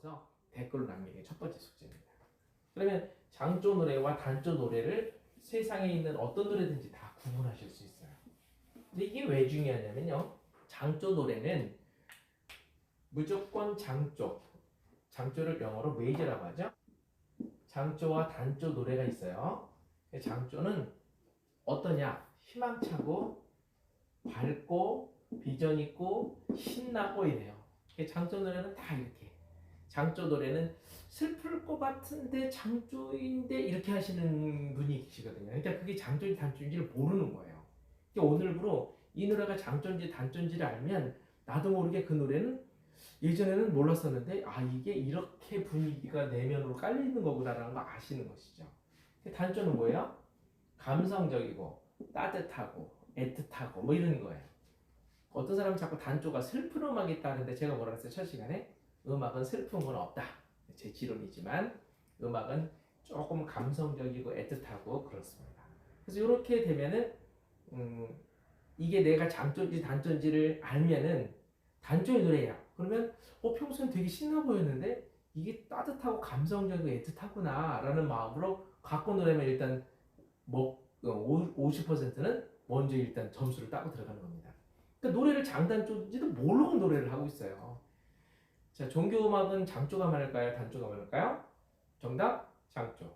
적어서 댓글로 남기는 게 첫 번째 숙제입니다. 그러면 장조 노래와 단조 노래를 세상에 있는 어떤 노래든지 다 구분하실 수 있어요. 근데 이게 왜 중요하냐면요. 장조 노래는 무조건 장조, 장조를 영어로 메이저라고 하죠. 장조와 단조 노래가 있어요. 장조는 어떠냐? 희망차고 밝고 비전 있고 신나고 이래요. 장조 노래는 다 이렇게. 장조 노래는 슬플 것 같은데 장조인데 이렇게 하시는 분이 계시거든요. 그러니까 그게 장조인지 단조인지를 모르는 거예요. 그러니까 오늘부로 이 노래가 장조인지 단조인지를 알면 나도 모르게 그 노래는 예전에는 몰랐었는데 아 이게 이렇게 분위기가 내면으로 깔려 있는 거구나라는 거 아시는 것이죠. 단조는 뭐예요? 감성적이고 따뜻하고 애틋하고 뭐 이런 거예요. 어떤 사람은 자꾸 단조가 슬픈 음악이 있다는데 제가 뭐라 그랬어요 첫 시간에 음악은 슬픈 건 없다 제 지론이지만 음악은 조금 감성적이고 애틋하고 그렇습니다. 그래서 이렇게 되면은 음, 이게 내가 장조인지 단조인지를 알면은 단조의 노래야. 그러면 어 평소엔 되게 신나 보였는데 이게 따뜻하고 감성적이고 애틋하구나라는 마음으로 갖고 노래면 일단 뭐 50%는 먼저 일단 점수를 따고 들어가는 겁니다. 그러니까 노래를 장단조인지도 모르고 노래를 하고 있어요. 자, 종교 음악은 장조가 많을까요? 단조가 많을까요? 정답 장조.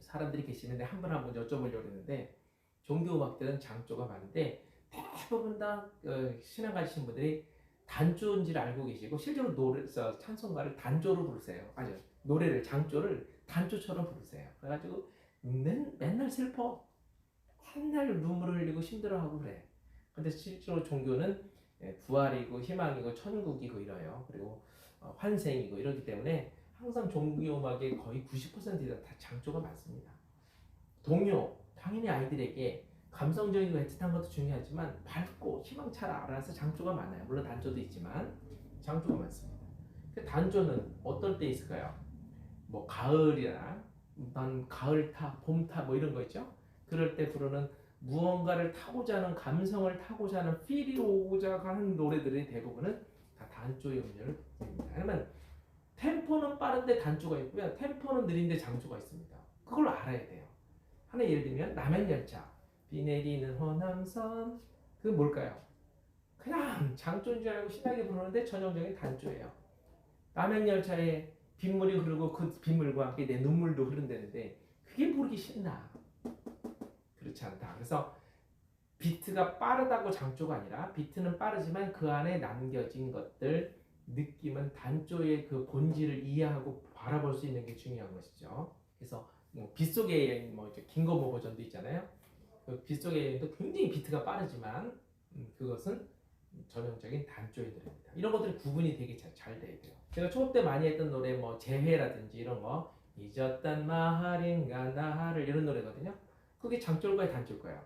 사람들이 계시는데 한 분 한 분 여쭤보려고 했는데 종교 음악들은 장조가 많은데 대부분 다 어, 신앙 가지신 분들이 단조인지를 알고 계시고 실제로 노래 찬송가를 단조로 부르세요. 아니요 노래를 장조를 단조처럼 부르세요. 그래가지고 맨, 맨날 슬퍼. 맨날 눈물을 흘리고 힘들어하고 그래. 근데 실제로 종교는 예, 부활이고 희망이고 천국이고 이래요. 그리고 어, 환생이고 이러기 때문에 항상 종교 음악의 거의 90%가 다 장조가 많습니다. 동요 당연히 아이들에게 감성적이고 애틋한 것도 중요하지만 밝고 희망차라 알아서 장조가 많아요. 물론 단조도 있지만 장조가 많습니다. 그 단조는 어떨 때 있을까요? 뭐 가을이나 난 가을 타, 봄 타 뭐 이런 거 있죠. 그럴 때 부르는 무언가를 타고자 하는 감성을 타고자 하는 필이 오고자 하는 노래들이 대부분은 다 단조의 음료를 냅니다. 그러면 템포는 빠른데 단조가 있고요. 템포는 느린데 장조가 있습니다. 그걸 알아야 돼요. 하나 예를 들면 남행열차 비 내리는 호남선 그 뭘까요? 그냥 장조인 줄 알고 신나게 부르는데 전형적인 단조예요. 남행열차에 빗물이 흐르고 그 빗물과 함께 내 눈물도 흐른다는데 그게 모르기 신나. 그렇지 않다. 그래서 비트가 빠르다고 장조가 아니라 비트는 빠르지만 그 안에 남겨진 것들 느낌은 단조의 그 본질을 이해하고 바라볼 수 있는 게 중요한 것이죠. 그래서 뭐 빗속의 여행 뭐 이제 긴거모 버전도 있잖아요. 그 빗속의 여행도 굉장히 비트가 빠르지만 음, 그것은 전형적인 단조의 노래입니다. 이런 것들이 구분이 되게 잘, 잘 돼야 돼요. 제가 초급 때 많이 했던 노래 뭐 재회라든지 이런 거 잊었단 마할인가 나하를 이런 노래거든요. 그게 장조일까요 단조일까요?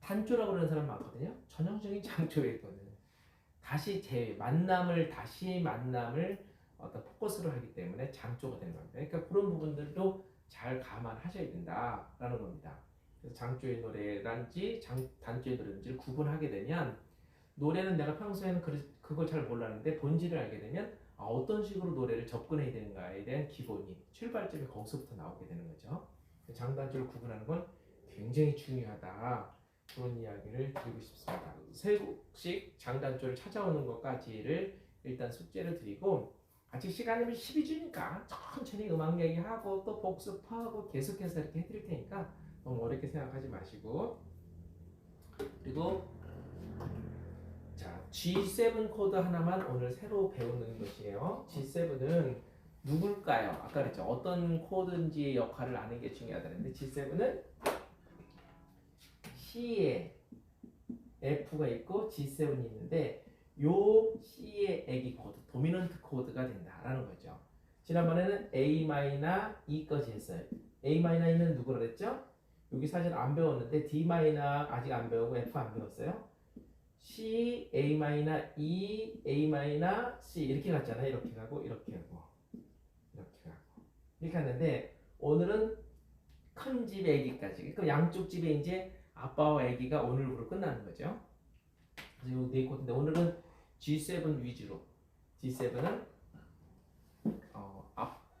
단조라고 그러는 사람 많거든요. 전형적인 장조예요 이거는. 다시 재 만남을 다시 만남을 어떤 포커스로 하기 때문에 장조가 되는 겁니다. 그러니까 그런 부분들도 잘 감안하셔야 된다라는 겁니다. 그래서 장조의 노래란지 장, 단조의 노래인지를 구분하게 되면 노래는 내가 평소에는 그, 그걸 잘 몰랐는데 본질을 알게 되면 아, 어떤 식으로 노래를 접근해야 되는가에 대한 기본이 출발점이 거기서부터 나오게 되는 거죠. 장단조를 구분하는 건 굉장히 중요하다. 그런 이야기를 드리고 싶습니다. 세 곡씩 장단조를 찾아오는 것까지를 일단 숙제를 드리고 아직 시간이 12주니까 천천히 음악 얘기하고 또 복습하고 계속해서 이렇게 해드릴 테니까 너무 어렵게 생각하지 마시고 그리고 자 G7 코드 하나만 오늘 새로 배우는 것이에요. G7은 누굴까요? 아까 그랬죠. 어떤 코드인지의 역할을 아는 게 중요하다는데 G7은 C에 F가 있고 G7이 있는데 요 C의 애기 코드, 도미넌트 코드가 된다라는 거죠. 지난번에는 A 마이너 E까지 했어요. A 마이너 E는 누구라 그랬죠? 여기 사실 안 배웠는데 D 마이너 아직 안 배우고 F 안 배웠어요. C, A 마이너 E, A 마이너 C 이렇게 갔잖아요. 이렇게 가고 이렇게 가고 이렇게 가고 이렇게 갔는데 오늘은 큰 집의 애기까지. 그럼 양쪽 집에 이제 아빠와 아기가 오늘부로 끝나는 거죠. 그래서 이네 코드인데 오늘은 G7 위주로 G7은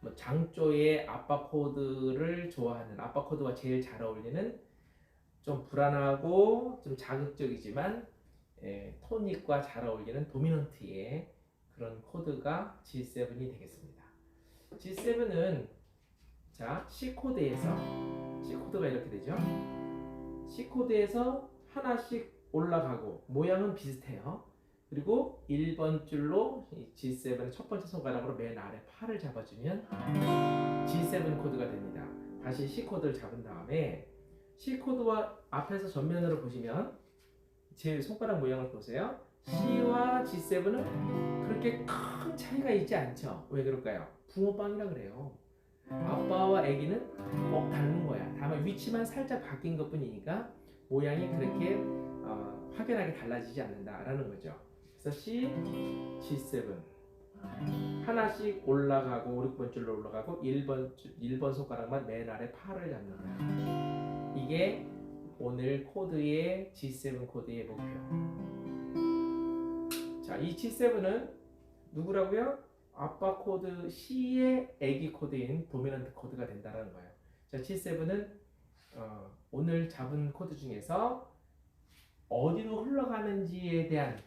뭐 장조의 아빠 코드를 좋아하는 아빠 코드와 제일 잘 어울리는 좀 불안하고 좀 자극적이지만 예, 토닉과 잘 어울리는 도미넌트의 그런 코드가 G7이 되겠습니다. G7은 자 C 코드에서 C 코드가 이렇게 되죠. C 코드에서 하나씩 올라가고 모양은 비슷해요. 그리고 1번 줄로 이 G7 첫 번째 손가락으로 맨 아래 팔을 잡아주면 G7 코드가 됩니다. 다시 C 코드를 잡은 다음에 C 코드와 앞에서 전면으로 보시면 제 손가락 모양을 보세요. C와 G7은 그렇게 큰 차이가 있지 않죠. 왜 그럴까요? 붕어빵이라 그래요. 아빠와 아기는 꼭 닮은 거야. 다만 위치만 살짝 바뀐 것 뿐이니까 모양이 그렇게 어, 확연하게 달라지지 않는다라는 거죠. 그래서 C, G7 하나씩 올라가고 5, 6번 줄로 올라가고 1번 줄- 1번 손가락만 맨 아래 팔을 잡는다. 이게 오늘 코드의 G7 코드의 목표. 자, 이 G7은 누구라고요? 아빠 코드 C의 애기 코드인 도미넌트 코드가 된다는 거예요. 자, G7은 어, 오늘 잡은 코드 중에서 어디로 흘러가는지에 대한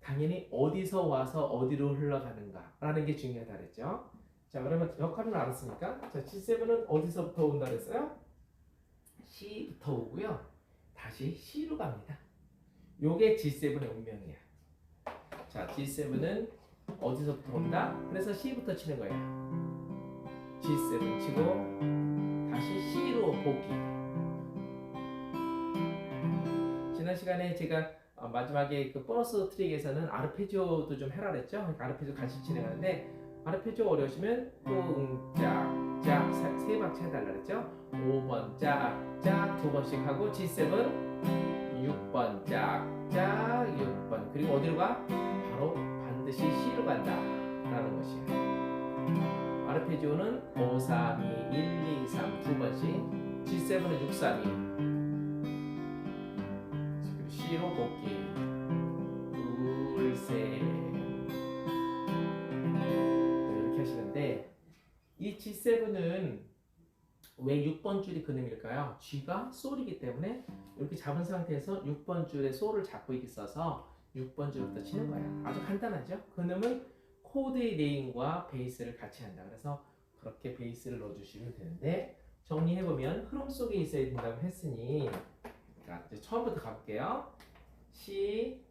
당연히 어디서 와서 어디로 흘러가는가라는 게 중요하다 그랬죠. 자, 그러면 역할을 알았으니까 자, G7은 어디서부터 온다 그랬어요? C부터 오고요. 다시 C로 갑니다. 요게 G7의 운명이야. 자, G7은 어디서부터 온다? 그래서 C부터 치는 거야. G7 치고 다시 C로 복귀. 지난 시간에 제가 어, 마지막에 그 보너스 트릭에서는 아르페지오도 좀 해라 그랬죠? 그러니까 아르페지오 같이 진행하는데 아르페지오 어려우시면 꿍짝짝 세 박자 해달라 그랬죠? 5번 짝 짝 두 번씩 하고 G7 6번 짝 짝 6번 그리고 어디로 가? 바로 반드시 C로 간다 라는 것이에요 아르페지오는 5, 3, 2, 1, 2, 3 두 번씩 G7은 6, 3, 2 그리고 C로 복귀 둘셋 이렇게 하시는데 이 G7은 왜 6번 줄이 근음일까요? G가 솔이기 때문에 이렇게 잡은 상태에서 6번 줄에 솔을 잡고 있어서 6번 줄부터 치는 거예요. 아주 간단하죠? 근음은 코드의 네임과 베이스를 같이 한다. 그래서 그렇게 베이스를 넣어주시면 되는데 정리해보면 흐름 속에 있어야 된다고 했으니 자, 이제 처음부터 가볼게요. C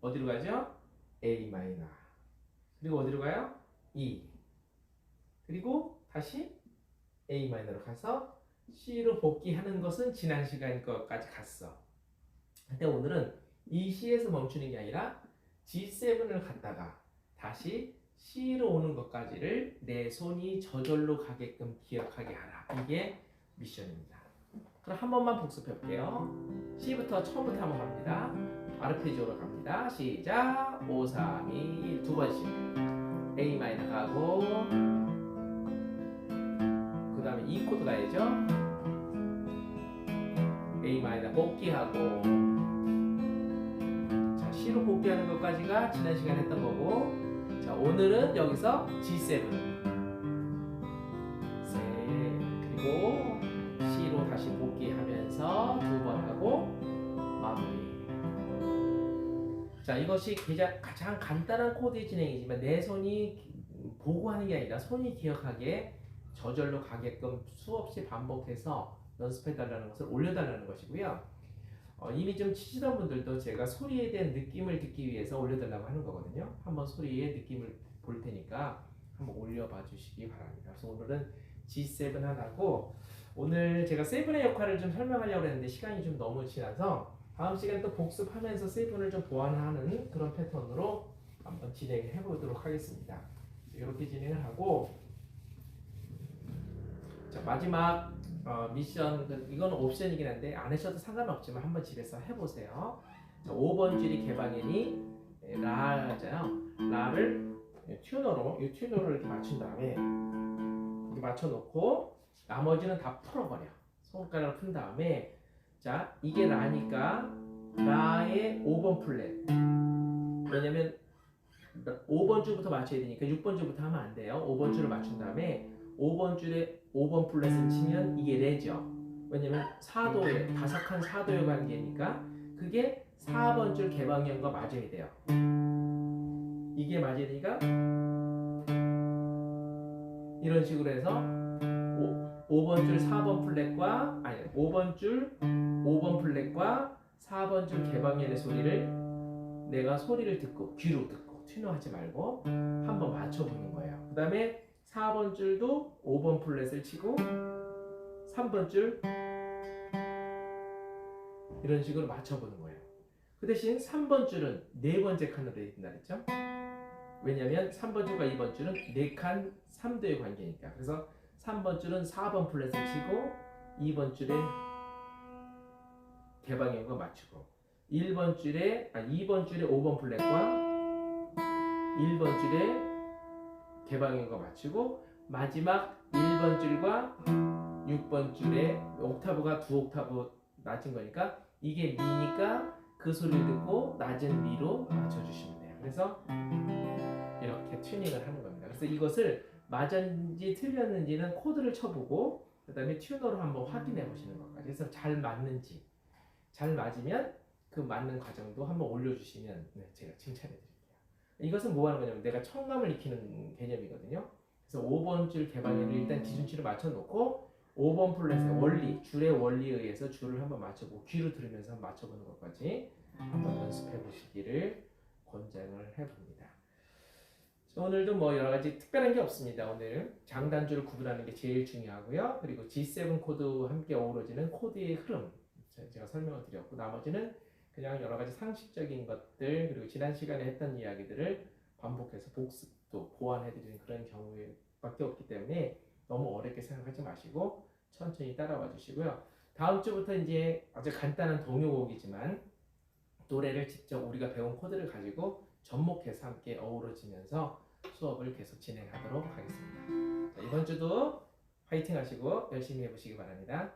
어디로 가죠? A 마이너 그리고 어디로 가요? E 그리고 다시 A 마이너로 가서 C로 복귀하는 것은 지난 시간 것까지 갔어. 근데 오늘은 이 C에서 멈추는 게 아니라 G7을 갔다가 다시 C로 오는 것까지를 내 손이 저절로 가게끔 기억하게 하라. 이게 미션입니다. 그럼 한 번만 복습해 볼게요. C부터 처음부터 한번 갑니다. 아르페지오로 갑니다. 시작. 5, 3, 2, 1, 두 번씩. A 마이너 가고 그 다음에 E 코드 가야죠. A 마이너 복귀하고 복귀하는 것까지가 지난 시간에 했던 거고. 자 오늘은 여기서 G7 셋 그리고 C로 다시 복귀하면서 두 번 하고 마무리. 자 이것이 가장 간단한 코드의 진행이지만 내 손이 보고 하는 게 아니라 손이 기억하게 저절로 가게끔 수없이 반복해서 연습해달라는 것을 올려달라는 것이고요. 어, 이미 좀 치시던 분들도 제가 소리에 대한 느낌을 듣기 위해서 올려달라고 하는 거거든요. 한번 소리의 느낌을 볼 테니까 한번 올려봐 주시기 바랍니다. 그래서 오늘은 G7 하나고 오늘 제가 세븐의 역할을 좀 설명하려고 했는데 시간이 좀 너무 지나서 다음 시간에 또 복습하면서 세븐을 좀 보완하는 그런 패턴으로 한번 진행을 해보도록 하겠습니다. 이렇게 진행을 하고 자 마지막 어, 미션 그- 이건 옵션이긴 한데 안 하셔도 상관없지만 한번 집에서 해보세요. 자 5번 줄이 개방이니 예, 라잖아요. 라를 예, 튜너로 이 튜너를 이렇게 맞춘 다음에 이렇게 맞춰놓고 나머지는 다 풀어버려. 손가락을 푼 다음에 자 이게 라니까 라의 5번 플랫 왜냐면 5번 줄부터 맞춰야 되니까 6번 줄부터 하면 안 돼요. 5번 줄을 맞춘 다음에 5번 줄에 5번 플랫을 치면 이게 레죠. 왜냐면 4도의 바삭한 4도의 관계니까 그게 4번 줄 개방형과 맞아야 돼요. 이게 맞아야 되니까 이런 식으로 해서 5, 번줄 4번 플랫과 아니 5번 줄 5번 플랫과 4번 줄 개방형의 소리를 내가 소리를 듣고 귀로 듣고 튜너하지 말고 한번 맞춰보는 거예요. 그 다음에 4번 줄도 5번 플랫을 치고 3번 줄 이런 식으로 맞춰보는 거예요. 그 대신 3번 줄은 네 번째 칸으로 있다 그랬죠? 왜냐면 3번 줄과 2번 줄은 4칸 3도의 관계니까. 그래서 3번 줄은 4번 플랫을 치고 2번 줄에 개방형과 맞추고 1번 줄에 아 2번 줄에 5번 플랫과 1번 줄에 개방형과 맞추고 마지막 1번 줄과 6번 줄에 옥타브가 두 옥타브 낮은 거니까 이게 미니까 그 소리를 듣고 낮은 미로 맞춰주시면 돼요. 그래서 이렇게 튜닝을 하는 겁니다. 그래서 이것을 맞았는지 틀렸는지는 코드를 쳐보고 그 다음에 튜너로 한번 확인해 보시는 것까지 해서 잘 맞는지 잘 맞으면 그 맞는 과정도 한번 올려주시면 네, 제가 칭찬해 드릴게요. 이것은 뭐 하는 거냐면 내가 청감을 익히는 개념이거든요. 그래서 5번 줄 개방에를 일단 기준치를 맞춰놓고 5번 플랫의 원리, 줄의 원리에 의해서 줄을 한번 맞춰보고 귀로 들으면서 한번 맞춰보는 것까지 한번 연습해 보시기를 권장을 해봅니다. 오늘도 뭐 여러 가지 특별한 게 없습니다. 오늘 장단주를 구분하는 게 제일 중요하고요. 그리고 G7 코드와 함께 어우러지는 코드의 흐름 제- 제가 설명을 드렸고 나머지는 그냥 여러 가지 상식적인 것들 그리고 지난 시간에 했던 이야기들을 반복해서 복습도 보완해드리는 그런 경우밖에 없기 때문에 너무 어렵게 생각하지 마시고 천천히 따라와 주시고요. 다음 주부터 이제 아주 간단한 동요곡이지만 노래를 직접 우리가 배운 코드를 가지고 접목해서 함께 어우러지면서 수업을 계속 진행하도록 하겠습니다. 자, 이번 주도 화이팅 하시고 열심히 해보시기 바랍니다.